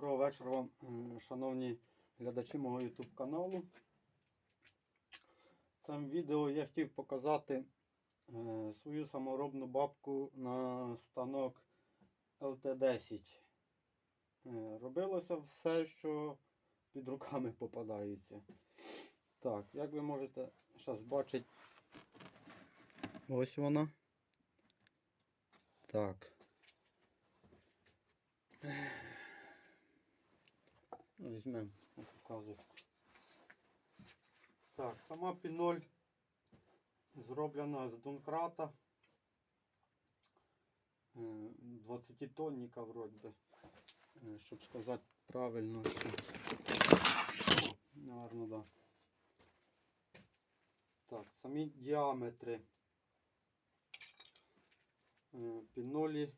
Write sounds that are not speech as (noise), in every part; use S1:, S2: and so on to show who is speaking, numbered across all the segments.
S1: Доброго вечора вам, е, шановні глядачі мого YouTube каналу. В цьому відео я хотів показати е, свою саморобну бабку на станок LT10. Е, Робилося все, що під руками попадається. Так, як ви можете зараз бачити, ось вона. Так. Візьмемо, показую. Так, сама піноль зроблена з донкрата. 20 тонніка вроді би. Е, Щоб сказати правильно. Наверно, да. Так, самі діаметри е, пінолі,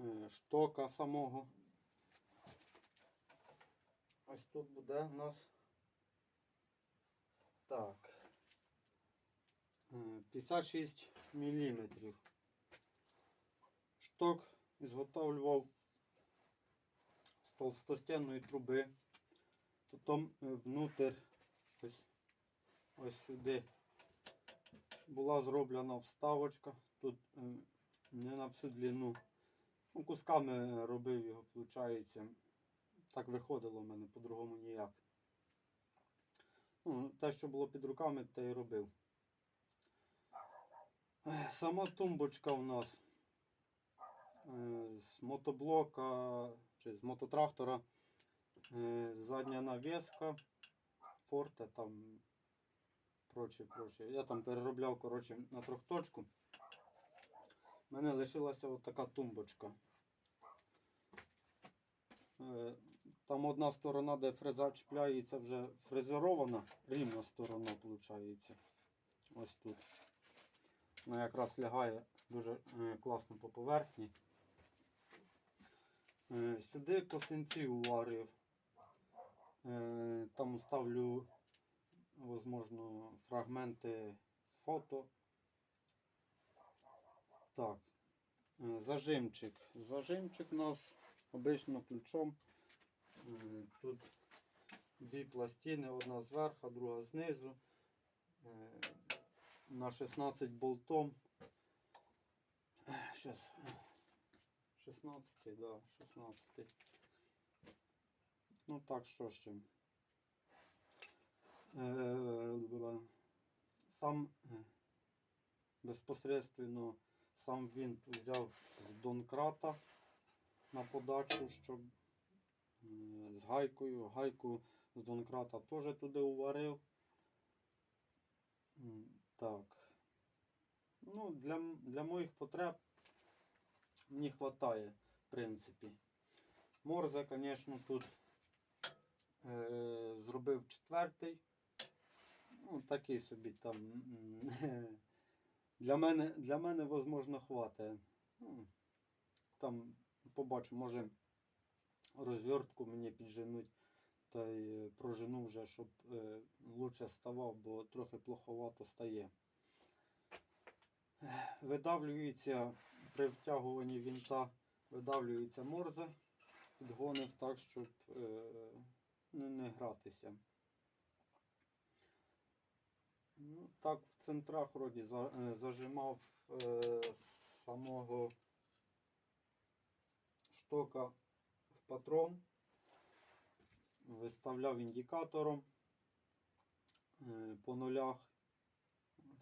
S1: е, штока самого. Ось тут буде у нас так. е, 56 міліметрів. Шток зготовлював з толстостенної труби. Потім е, внутрь ось, ось сюди була зроблена вставочка. Тут е, не на всю длину. Ну, кусками робив його, виходить. Так виходило в мене по-другому ніяк. Ну, те, що було під руками, те й робив. Сама тумбочка у нас е, з мотоблока чи з мототрактора. е, Задня навіска, форте там проче, проче. Я там переробляв коротше, на трьохточку. У мене лишилася от така тумбочка. Там одна сторона, де фреза чіпляється, вже фрезерована, рівна сторона виходить. Ось тут. Вона якраз лягає дуже е, класно по поверхні. Е, Сюди косинці уварив. Е, Там ставлю, можливо, фрагменти фото. Так. Зажимчик. Зажимчик у нас обично ключом. Е, Тут дві пластини, одна зверху, друга знизу. Е, На 16 болтом. Сейчас. 16, да, 16. Ну так, що. Е, була. Сам е, безпосередньо сам він взяв з Донкрата на подачу, щоб е, з гайкою. Гайку з Донкрата теж туди уварив. Так. Ну, для, для моїх потреб мені вистачає, в принципі. Морзе, звісно, тут е, зробив четвертий. Ну, такий собі там. (laughs) Для мене, для мене можливо, хватає. Ну, Там побачу, може розвертку мені підженуть та й прожену вже, щоб е, лучше ставав, бо трохи плоховато стає. Видавлюється при втягуванні вінта, видавлюється морзе, підгонив так, щоб е, не, не гратися. Ну, так, в центрах вроді за, е, зажимав е, самого штока патрон, виставляв індикатором е, по нулях,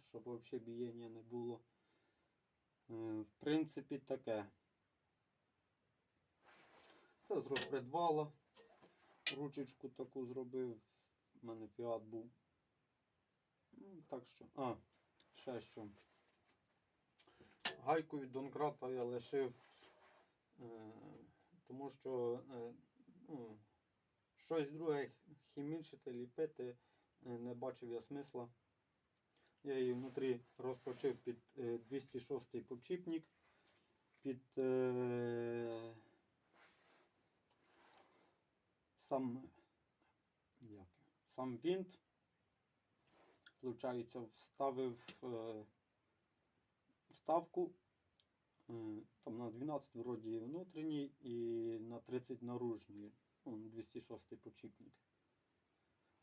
S1: щоб взагалі бієння не було. Е, в принципі, таке. Це з розпредвала. Ручечку таку зробив. У мене фіат був. Ну, Так що. А, ще що. Гайку від Донкрата я лишив, е, тому що е, ну, щось друге хімічити, ліпити е, не бачив я смисла. Я її внутрі розточив під е, 206 подшипник, під е, сам, як, сам винт. Получається, вставив е, вставку е, 12 вроді внутрішній і на 30 наружній. Вон 206 почіпник.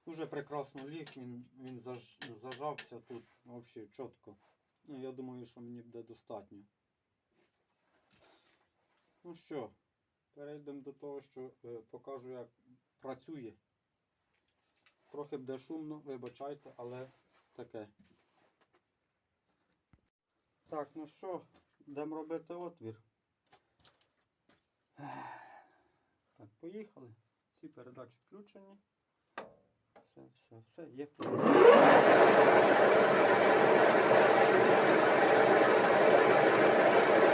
S1: Дуже прекрасно ліг, він, він заж, зажався тут взагалі чітко. Ну, я думаю, що мені буде достатньо. Ну що, перейдемо до того, що е, покажу, як працює. Трохи буде шумно, вибачайте, але таке. Так, ну що, йдемо робити отвір. Так, поїхали. Всі передачі включені. Все, все, все, є. Thank you.